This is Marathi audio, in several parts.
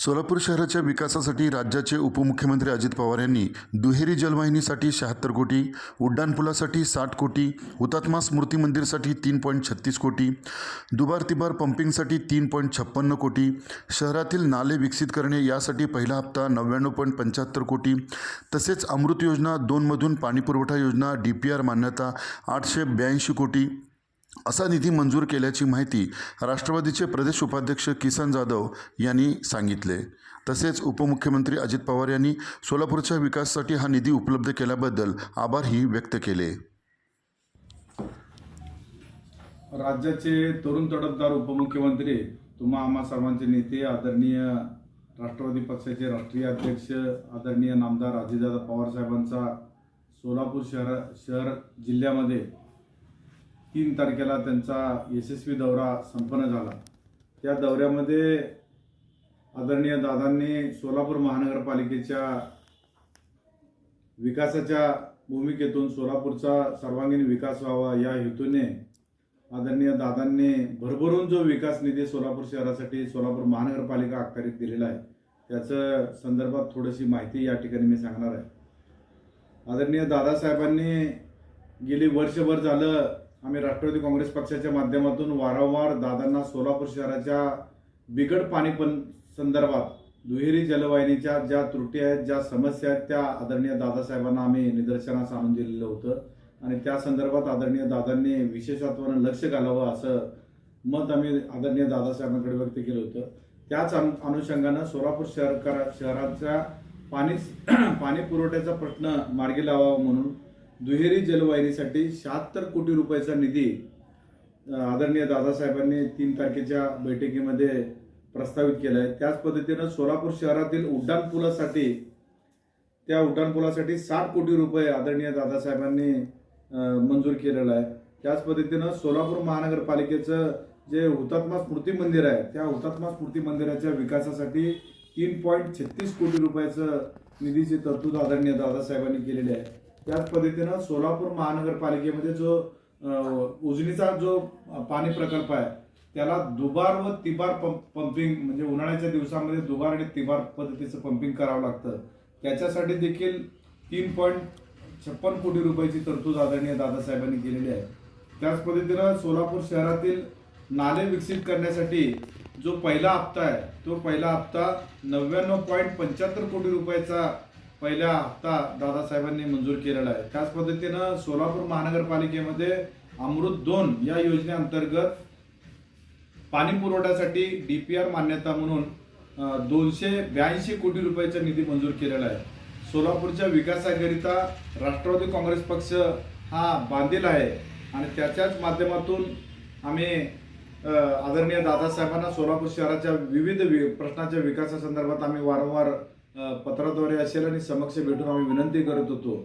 सोलापूर शहराच्या विकासासाठी राज्याचे उपमुख्यमंत्री अजित पवार यांनी दुहेरी जलवाहिनीसाठी शहात्तर कोटी उड्डाणपुलासाठी साठ कोटी हुतात्मा स्मृती मंदिरसाठी तीन पॉईंट छत्तीस कोटी दुबार तिबार पंपिंगसाठी तीन पॉईंट छप्पन्न कोटी शहरातील नाले विकसित करणे यासाठी पहिला हप्ता नव्याण्णव पॉईंट पंच्याहत्तर कोटी तसेच अमृत योजना दोनमधून पाणीपुरवठा योजना डी पी आर मान्यता आठशे ब्याऐंशी कोटी असा निधी मंजूर केल्याची माहिती राष्ट्रवादीचे प्रदेश उपाध्यक्ष किसन जाधव यांनी सांगितले. तसेच उपमुख्यमंत्री अजित पवार यांनी सोलापूरच्या विकासासाठी हा निधी उपलब्ध केल्याबद्दल आभारही व्यक्त केले. राज्याचे तरुण तडफदार उपमुख्यमंत्री तुम्हा आम्हा सर्वांचे नेते आदरणीय राष्ट्रवादी पक्षाचे राष्ट्रीय अध्यक्ष आदरणीय नामदार अजितदादा पवार साहेबांचा सोलापूर शहर शहर जिल्ह्यामध्ये तीन तारखेला त्यांचा यशस्वी दौरा संपन्न झाला. त्या दौऱ्यामध्ये आदरणीय दादांनी सोलापूर महानगरपालिकेच्या विकासाच्या भूमिकेतून सोलापूरचा सर्वांगीण विकास व्हावा या हेतूने आदरणीय दादांनी भरभरून जो विकास निधी सोलापूर शहरासाठी सोलापूर महानगरपालिका अखत्यारीत दिलेला आहे त्याचं संदर्भात थोडीशी माहिती या ठिकाणी मी सांगणार आहे. आदरणीय दादासाहेबांनी गेली वर्षभर झालं आम्ही राष्ट्रवादी काँग्रेस पक्षाच्या माध्यमातून वारंवार दादांना सोलापूर शहराच्या बिकट पाणी पण संदर्भात दुहेरी जलवाहिनीच्या ज्या त्रुटी आहेत ज्या समस्या आहेत त्या आदरणीय दादासाहेबांना आम्ही निदर्शनास आणून दिलेलं होतं. आणि त्या संदर्भात आदरणीय दादांनी विशेषत्वानं लक्ष घालावं असं मत आम्ही आदरणीय दादासाहेबांकडे व्यक्त केलं होतं. त्याच अनु- अनुषंगानं सोलापूर शहर करा- शहराच्या पाणी पाणी पुरवठ्याचा प्रश्न मार्गी लावावा म्हणून दुहेरी जलवाहिनीसाठी शहात्तर कोटी रुपयाचा निधी आदरणीय दादासाहेबांनी तीन तारखेच्या बैठकीमध्ये प्रस्तावित केला आहे त्याच पद्धतीनं सोलापूर शहरातील उड्डाणपुलासाठी त्या उड्डाणपुलासाठी साठ कोटी रुपये आदरणीय दादासाहेबांनी मंजूर केलेला आहे. त्याच पद्धतीनं सोलापूर महानगरपालिकेचं जे हुतात्मा स्मृती मंदिर आहे त्या हुतात्मा स्मृती मंदिराच्या विकासासाठी तीन पॉईंट छत्तीस कोटी रुपयाचं निधीची तरतूद आदरणीय दादासाहेबांनी केलेली आहे. त्याच पद्धतीनं सोलापूर महानगरपालिकेमध्ये जो उजनीचा जो पाणी प्रकल्प आहे त्याला दुबार व तिबार पंप पंपिंग म्हणजे उन्हाळ्याच्या दिवसामध्ये दुबार आणि तिबार पद्धतीचं पंपिंग करावं लागतं. त्याच्यासाठी देखील तीन पॉईंट छप्पन कोटी रुपयाची तरतूद आदरणीय दादासाहेबांनी केलेली आहे. त्याच पद्धतीनं सोलापूर शहरातील नाले विकसित करण्यासाठी जो पहिला हप्ता आहे तो पहिला हप्ता नव्याण्णव पॉईंट पंच्याहत्तर कोटी रुपयाचा पहिला हप्ता दादासाहेबांनी मंजूर केलेला आहे. त्याच पद्धतीनं सोलापूर महानगरपालिकेमध्ये अमृत दोन या योजनेअंतर्गत पाणी पुरवठ्यासाठी आर मान्यता म्हणून दोनशे ब्याऐंशी कोटी रुपयाचा निधी मंजूर केलेला आहे. सोलापूरच्या विकासाकरिता राष्ट्रवादी काँग्रेस पक्ष हा बांधील आहे आणि त्याच्याच माध्यमातून आम्ही आदरणीय दादासाहेबांना सोलापूर शहराच्या विविध वि प्रश्नाच्या विकासासंदर्भात आम्ही वारंवार पत्राद्वारे असेल आणि समक्ष भेटून आम्ही विनंती करत होतो.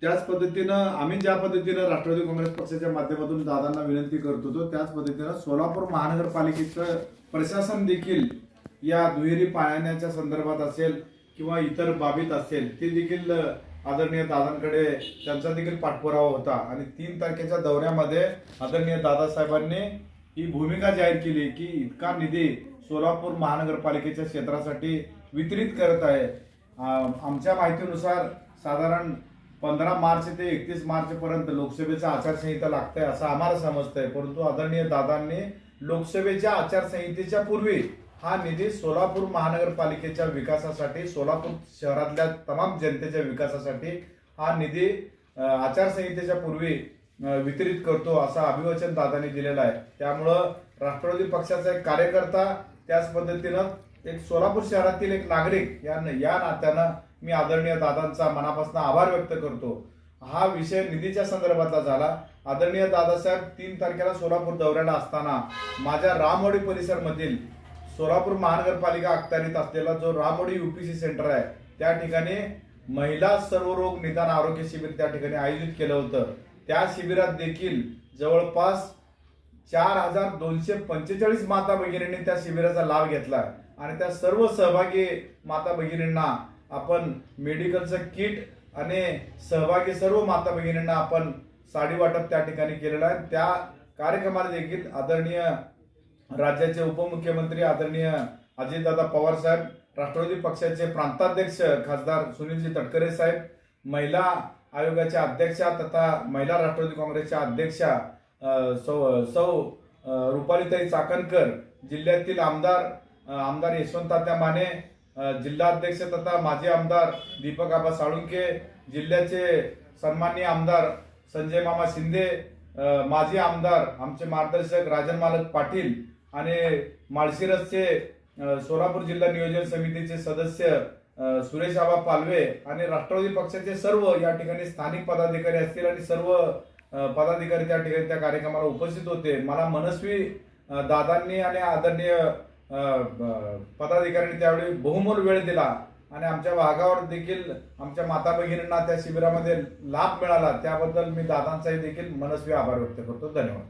त्याच पद्धतीनं आम्ही ज्या पद्धतीनं राष्ट्रवादी काँग्रेस पक्षाच्या माध्यमातून दादांना विनंती करत होतो त्याच पद्धतीनं सोलापूर महानगरपालिकेचं प्रशासन देखील या दुहेरी पाण्याच्या संदर्भात असेल किंवा इतर बाबीत असेल ते देखील आदरणीय दादांकडे त्यांचा देखील पाठपुरावा होता. आणि तीन तारखेच्या दौऱ्यामध्ये आदरणीय दादासाहेबांनी ही भूमिका जाहीर केली की इतका निधी सोलापूर महानगरपालिकेच्या क्षेत्रासाठी वितरित करत आहे. आमच्या माहितीनुसार साधारण पंधरा मार्च ते एकतीस मार्चपर्यंत लोकसभेचा आचारसंहिता लागतंय असं आम्हाला समजतंय. परंतु आदरणीय दादांनी लोकसभेच्या आचारसंहितेच्या पूर्वी हा निधी सोलापूर महानगरपालिकेच्या विकासासाठी सोलापूर शहरातल्या तमाम जनतेच्या विकासासाठी हा निधी आचारसंहितेच्या पूर्वी वितरित करतो असं अभिवचन दादांनी दिलेलं आहे. त्यामुळं राष्ट्रवादी पक्षाचा एक कार्यकर्ता त्याच पद्धतीनं एक सोलापूर शहरातील एक नागरिक यांना या नात्यानं मी आदरणीय दादांचा मनापासून आभार व्यक्त करतो. हा विषय निधीच्या संदर्भातला झाला. आदरणीय दादासाहेब तीन तारखेला सोलापूर दौऱ्याला असताना माझ्या रामवाडी परिसरमधील सोलापूर महानगरपालिका अखत्यारीत असलेला जो रामवाडी युपीसी सेंटर आहे त्या ठिकाणी महिला सर्वरोग निदान आरोग्य शिबिर त्या ठिकाणी आयोजित केलं होतं. त्या शिबिरात देखील जवळपास चार हजार दोनशे पंचेचाळीस माता भगिनींनी त्या शिबिराचा लाभ घेतला. आणि त्या सर्व सहभागी माता भगिनींना आपण मेडिकलचं किट आणि सहभागी सर्व माता भगिनींना आपण साडी वाटप त्या ठिकाणी केलेलं आहे. त्या कार्यक्रमाला देखील आदरणीय राज्याचे उपमुख्यमंत्री आदरणीय अजितदादा पवार साहेब राष्ट्रवादी पक्षाचे प्रांताध्यक्ष खासदार सुनीलजी तटकरे साहेब महिला आयोगाच्या अध्यक्षा तथा महिला राष्ट्रवादी काँग्रेसच्या अध्यक्षा सौ सौ रुपालीताई चाकणकर जिल्ह्यातील आमदार आमदार यशवंतात्या माने जिल्हाध्यक्ष तथा माजी आमदार दीपक आबा साळुंके जिल्ह्याचे सन्माननीय आमदार संजय मामा शिंदे माजी आमदार आमचे मार्गदर्शक राजन मालक पाटील आणि माळशिरसचे सोलापूर जिल्हा नियोजन समितीचे सदस्य सुरेश आबा पालवे आणि राष्ट्रवादी पक्षाचे सर्व या ठिकाणी स्थानिक पदाधिकारी असतील आणि सर्व पदाधिकारी त्या ठिकाणी त्या कार्यक्रमाला उपस्थित होते. मला मनस्वी दादांनी आणि आदरणीय पदाधिकाऱ्यांनी त्यावेळी बहुमोल वेळ दिला आणि आमच्या भागावर देखील आमच्या माता भगिनींना त्या शिबिरामध्ये लाभ मिळाला. त्याबद्दल मी दादांचाही देखील मनस्वी आभार व्यक्त करतो. धन्यवाद.